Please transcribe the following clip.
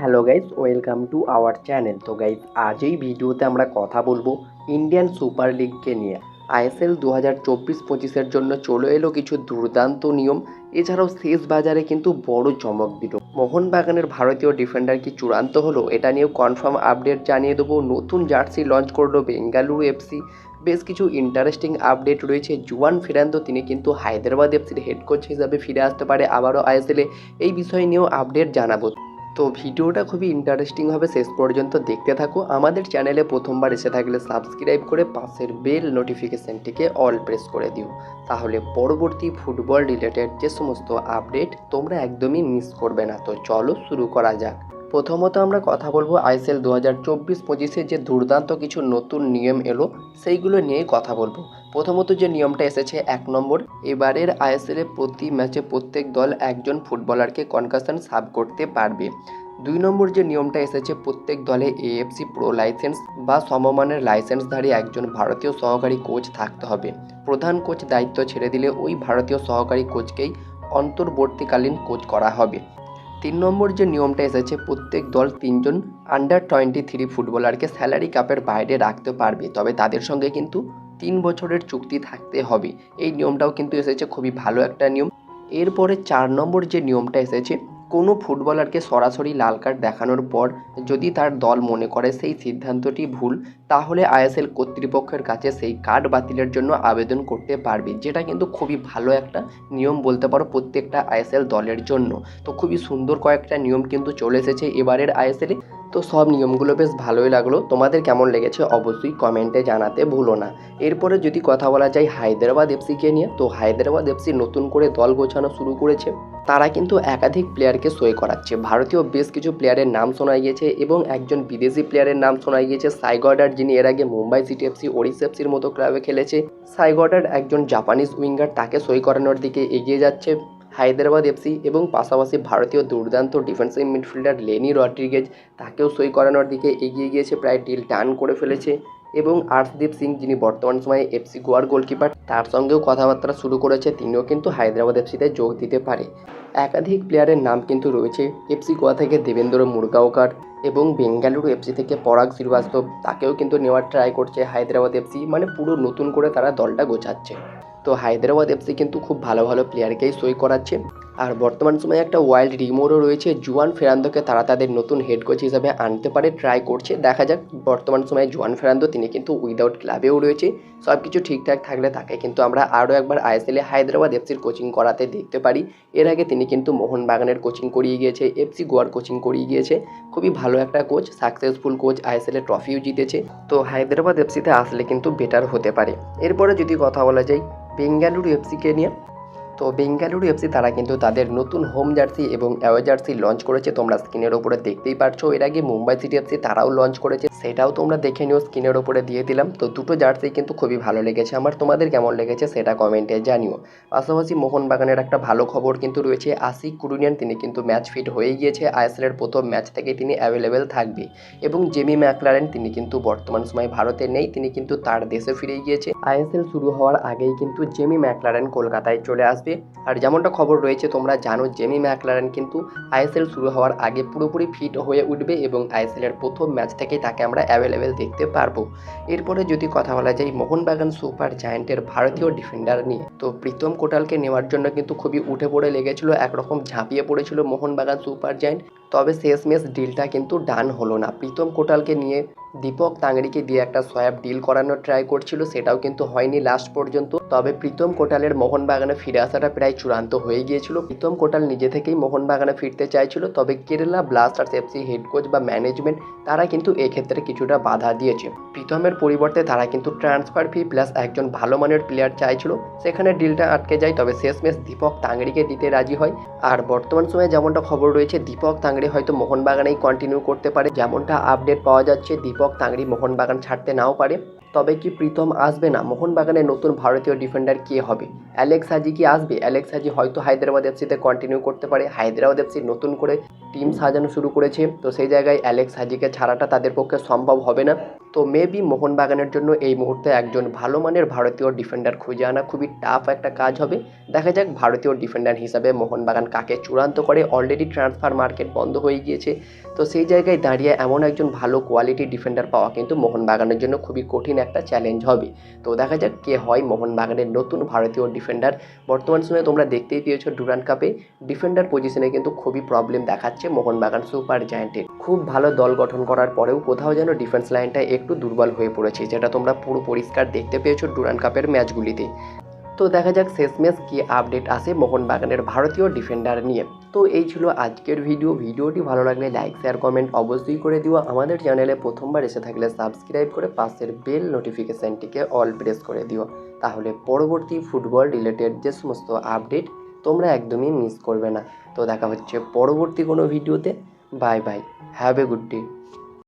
Hello guys welcome to our channel. তো guys আজ এই ভিডিওতে আমরা কথা বলব ইন্ডিয়ান সুপার লিগকে নিয়ে। আইএসএল দু হাজার চব্বিশ পঁচিশের জন্য চলে এলো কিছু দুর্দান্ত নিয়ম। এছাড়াও শেষ বাজারে কিন্তু বড় চমক দিল। মোহনবাগানের ভারতীয় ডিফেন্ডার কি চূড়ান্ত হলো এটা নিয়েও কনফার্ম আপডেট জানিয়ে দেবো। নতুন জার্সি লঞ্চ করল বেঙ্গালুরু এফসি। বেশ কিছু ইন্টারেস্টিং আপডেট রয়েছে। জুয়ান ফেরান্ত, তিনি কিন্তু হায়দ্রাবাদ এফসির হেড কোচ হিসাবে ফিরে আসতে পারে আবারও আইএসএলে। এই বিষয় নিয়েও আপডেট জানাব। তো ভিডিওটা খুবই ইন্টারেস্টিং হবে। শেষ পর্যন্ত দেখতে থাকো। আমাদের চ্যানেলে প্রথমবার এসে থাকলে সাবস্ক্রাইব করে পাশের বেল নোটিফিকেশানটিকে অল প্রেস করে দিও। তাহলে পরবর্তী ফুটবল রিলেটেড যে সমস্ত আপডেট তোমরা একদমই মিস করবে না। তো চলো শুরু করা যাক। প্রথমত আমরা কথা বলব আইএসএল দু হাজার চব্বিশ পঁচিশে যে দুর্দান্ত কিছু নতুন নিয়ম এলো, সেইগুলো নিয়েই কথা বলব। প্রথমত যে নিয়মটা এসেছে এক নম্বর, এবারের আইএসএলে প্রতি ম্যাচে প্রত্যেক দল একজন ফুটবলারকে কনকাশন সাব করতে পারবে। দুই নম্বর যে নিয়মটা এসেছে, প্রত্যেক দলে এএফসি প্রো লাইসেন্স বা সমমানের লাইসেন্সধারী একজন ভারতীয় সহকারী কোচ থাকতে হবে। প্রধান কোচ দায়িত্ব ছেড়ে দিলে ওই ভারতীয় সহকারী কোচকেই অন্তর্বর্তীকালীন কোচ করা হবে। তিন নম্বর যে নিয়মটা এসেছে, প্রত্যেক দল তিনজন আন্ডার টোয়েন্টি থ্রি ফুটবলারকে স্যালারি কাপের বাইরে রাখতে পারবে। তবে তাদের সঙ্গে কিন্তু তিন বছরের চুক্তি থাকতে হবে। এই নিয়মটাও কিন্তু এসেছে, খুবই ভালো একটা নিয়ম। এরপরে চার নম্বর যে নিয়মটা এসেছে কোনো ফুটবলারকে সরাসরি লাল কার্ড দেখানোর পর যদি তার দল মনে করে সেই সিদ্ধান্তটি ভুল, তাহলে আইএসএল কর্তৃপক্ষের কাছে সেই কার্ড বাতিলের জন্য আবেদন করতে পারবে, যেটা কিন্তু খুবই ভালো একটা নিয়ম বলতে পারো প্রত্যেকটা আইএসএল দলের জন্য। তো খুবই সুন্দর কয়েকটা নিয়ম কিন্তু চলে এসেছে। এবারের আইএসএলে তো সব নিয়মগুলো বেশ ভালোই লাগল। তোমাদের কেমন লেগেছে অবশ্যই কমেন্টে জানাতে ভুলো না। এরপরে যদি কথা বলা যায় হায়দ্রাবাদ এফসিকে নিয়ে, তো হায়দ্রাবাদ এফসি নতুন করে দল গোছানো শুরু করেছে। তারা কিন্তু একাধিক প্লেয়ারকে সই করাচ্ছে। ভারতীয় বেশ কিছু প্লেয়ারের নাম শোনা গিয়েছে এবং একজন বিদেশি প্লেয়ারের নাম শোনা গিয়েছে সাইগডার যিনি এর আগে মুম্বাই সিটি এফসি ওড়িশা এফসির মতো ক্লাবে খেলেছে। সাইগডার একজন জাপানিজ উইঙ্গার তাকে সই করানোর দিকে এগিয়ে যাচ্ছে। হায়দ্রাবাদ এফসি এবং পাশাপাশি ভারতীয় দুর্দান্ত ডিফেন্সিভ মিডফিল্ডার লেনি রড্রিগেজ তাকেও সই করানোর দিকে এগিয়ে গিয়েছে, প্রায় ডিল টান করে ফেলেছে এবং আর্শদীপ সিং যিনি বর্তমান সময়ে এফসি গোয়ার গোলকিপার তার সঙ্গেও কথাবার্তা শুরু করেছে, তিনিও কিন্তু হায়দ্রাবাদ এফসিতে যোগ দিতে পারে। একাধিক প্লেয়ারের নাম কিন্তু রয়েছে এফসি গোয়া থেকে দেবেন্দ্র মুরগাওকার এবং বেঙ্গালুরু এফসি থেকে পরাগ শ্রীবাস্তব, তাকেও কিন্তু নেওয়ার ট্রাই করছে হায়দ্রাবাদ এফসি মানে পুরো নতুন করে তারা দলটা গোছাচ্ছে। তো হায়দ্রাবাদ এফসি কিন্তু খুব ভালো ভালো প্লেয়ারকেই সই করাচ্ছে। আর বর্তমান সময়ে একটা ওয়াইল্ড রিমোরও রয়েছে, জুয়ান ফেরান্দোকে তারা তাদের নতুন হেড কোচ হিসাবে আনতে পারে ট্রাই করছে। দেখা যাক, বর্তমান সময়ে জুয়ান ফেরান্দো, তিনি কিন্তু উইদাউট ক্লাবেও রয়েছে। সব কিছু ঠিকঠাক থাকলে তাকে কিন্তু আমরা আরও একবার আইএসএলে হায়দ্রাবাদ এফসির কোচিং করাতে দেখতে পারি। এর আগে তিনি কিন্তু মোহনবাগানের কোচিং করিয়ে গিয়েছে এফসি গোয়ার কোচিং করিয়ে গিয়েছে। খুবই ভালো একটা কোচ সাকসেসফুল কোচ আইএসএলের ট্রফিও জিতেছে। তো হায়দ্রাবাদ এফসিতে আসলে কিন্তু বেটার হতে পারে। এরপরে যদি কথা বলা যায়, বেঙ্গালুরু এফসিকে নিয়ে। তো বেঙ্গালুরু এফসি তারা কিন্তু তাদের নতুন হোম জার্সি এবং অ্যাওয়ে জার্সি লঞ্চ করেছে। তোমরা স্ক্রিনের ওপরে দেখতেই পারছ। এর আগে মুম্বাই সিটি এফসি তারাও লঞ্চ করেছে। সেটাও তোমরা দেখে নিও, স্ক্রিনের ওপরে দিয়ে দিলাম। তো দুটো জার্সি কিন্তু খুবই ভালো লেগেছে। আমার তোমাদের কেমন লেগেছে সেটা কমেন্টে জানিও। পাশাপাশি মোহনবাগানের একটা ভালো খবর কিন্তু রয়েছে। আশিক কুরুনিয়ান, তিনি কিন্তু ম্যাচ ফিট হয়ে গিয়েছে। আইএসএলের প্রথম ম্যাচ থেকে তিনি অ্যাভেলেবেল থাকবে। এবং জেমি ম্যাকলারেন, তিনি কিন্তু বর্তমান সময় ভারতে নেই। তিনি কিন্তু তার দেশে ফিরে গিয়েছে। আইএসএল শুরু হওয়ার আগেই কিন্তু জেমি ম্যাকলারেন কলকাতায় চলে আসবে। আর যেমনটা খবর রয়েছে, তোমরা জানো জেমি ম্যাকলারেন কিন্তু আইএসএল শুরু হওয়ার আগে পুরোপুরি ফিট হয়ে উঠবে এবং আইএসএলের প্রথম ম্যাচ থেকেই তাকে আমরা অ্যাভেলেবেল দেখতে পারব। এরপরে যদি কথা বলা যায় মোহনবাগান সুপার জায়ান্টের ভারতীয় ডিফেন্ডার নিয়ে, তো প্রীতম কোটালকে নেওয়ার জন্য কিন্তু খুবই উঠে পড়ে লেগেছিল, একরকম ঝাঁপিয়ে পড়েছিল মোহনবাগান সুপার জায়ান্ট। তবে শেষমেশ ডিলটা কিন্তু ডান হলো না। প্রীতম কোটালকে নিয়ে দীপক তাংড়িকে দিয়ে একটা সোয়াব ডিল করানোর ট্রাই করছিল, সেটাও কিন্তু হয়নি লাস্ট পর্যন্ত। তবে প্রীতম কোটালের মোহনবাগানে ফিরে আসাটা প্রায় চূড়ান্ত হয়ে গিয়েছিল। প্রীতম কোটাল নিজে থেকেই মোহনবাগানে ফিরতে চাইছিল, তবে Kerala Blasters FC head coach বা ম্যানেজমেন্ট তারা কিন্তু এক্ষেত্রে কিছুটা বাধা দিয়েছে। প্রীতমের পরিবর্তে তারা কিন্তু ট্রান্সফার ফি প্লাস একজন ভালো মানের প্লেয়ার চাইছিল। সেখানে ডিলটা আটকে যায়, তবে শেষমেশ দীপক তাংড়িকে দিতে রাজি হয়। আর বর্তমান সময়ে যেমনটা খবর রয়েছে, দীপক তাংড়ি হয়তো মোহনবাগানেই কন্টিনিউ করতে পারে। যেমনটা আপডেট পাওয়া যাচ্ছে, দীপক তাংড়ি মোহনবাগান ছাড়তে নাও পারে। তবে কি প্রীতম আসবে না? মোহনবাগানের নতুন ভারতীয় ডিফেন্ডার কে হবে? অ্যালেক্স হাজি কি আসবে? অ্যালেক্স হাজি হয়তো হায়দ্রাবাদ এফসিতে কন্টিনিউ করতে পারে। হায়দ্রাবাদ এফসি নতুন করে টিম সাজানো শুরু করেছে। তো সেই জায়গায় অ্যালেক্স হাজিকে ছাড়াটা তাদের পক্ষে সম্ভব হবে না। তো মেবি মোহনবাগানের জন্য এই মুহূর্তে একজন ভালো মানের ভারতীয় ডিফেন্ডার খুঁজে আনা খুবই টাফ একটা কাজ হবে। দেখা যাক ভারতীয় ডিফেন্ডার হিসাবে মোহনবাগান কাকে চূড়ান্ত করে। অলরেডি ট্রান্সফার মার্কেট বন্ধ হয়ে গিয়েছে। তো সেই জায়গায় দাঁড়িয়ে এমন একজন ভালো কোয়ালিটি ডিফেন্ডার পাওয়া কিন্তু মোহনবাগানের জন্য খুবই কঠিন একটা চ্যালেঞ্জ হবে। তো দেখা যাক কে হয় মোহনবাগানের নতুন ভারতীয় ডিফেন্ডার বর্তমান সময়ে তোমরা দেখতেই পেয়েছ ডুরান কাপে ডিফেন্ডার পজিশনে কিন্তু খুবই প্রবলেম দেখাচ্ছে মোহনবাগান সুপার জায়ান্টের খুব ভালো দল গঠন করার পরেও কোথাও যেন ডিফেন্স লাইনটা একটু দুর্বল হয়ে পড়েছে, যেটা তোমরা পুরো পরিষ্কার দেখতে পেয়েছ ডুরান কাপের ম্যাচগুলিতে। তো দেখা যাক শেষমেশ কি আপডেট আসে মোহনবাগানের ভারতীয় ডিফেন্ডার নিয়ে। তো এই ছিল আজকের ভিডিও। ভিডিওটি ভালো লাগলে লাইক, শেয়ার, কমেন্ট অবশ্যই করে দিও। আমাদের চ্যানেলে প্রথমবার এসে থাকলে সাবস্ক্রাইব করে পাশের বেল নোটিফিকেশানটিকে অল প্রেস করে দিও। তাহলে পরবর্তী ফুটবল রিলেটেড যে সমস্ত আপডেট তোমরা একদমই মিস করবে না। তো দেখা হচ্ছে পরবর্তী কোনো ভিডিওতে। Bye bye. Have a good day.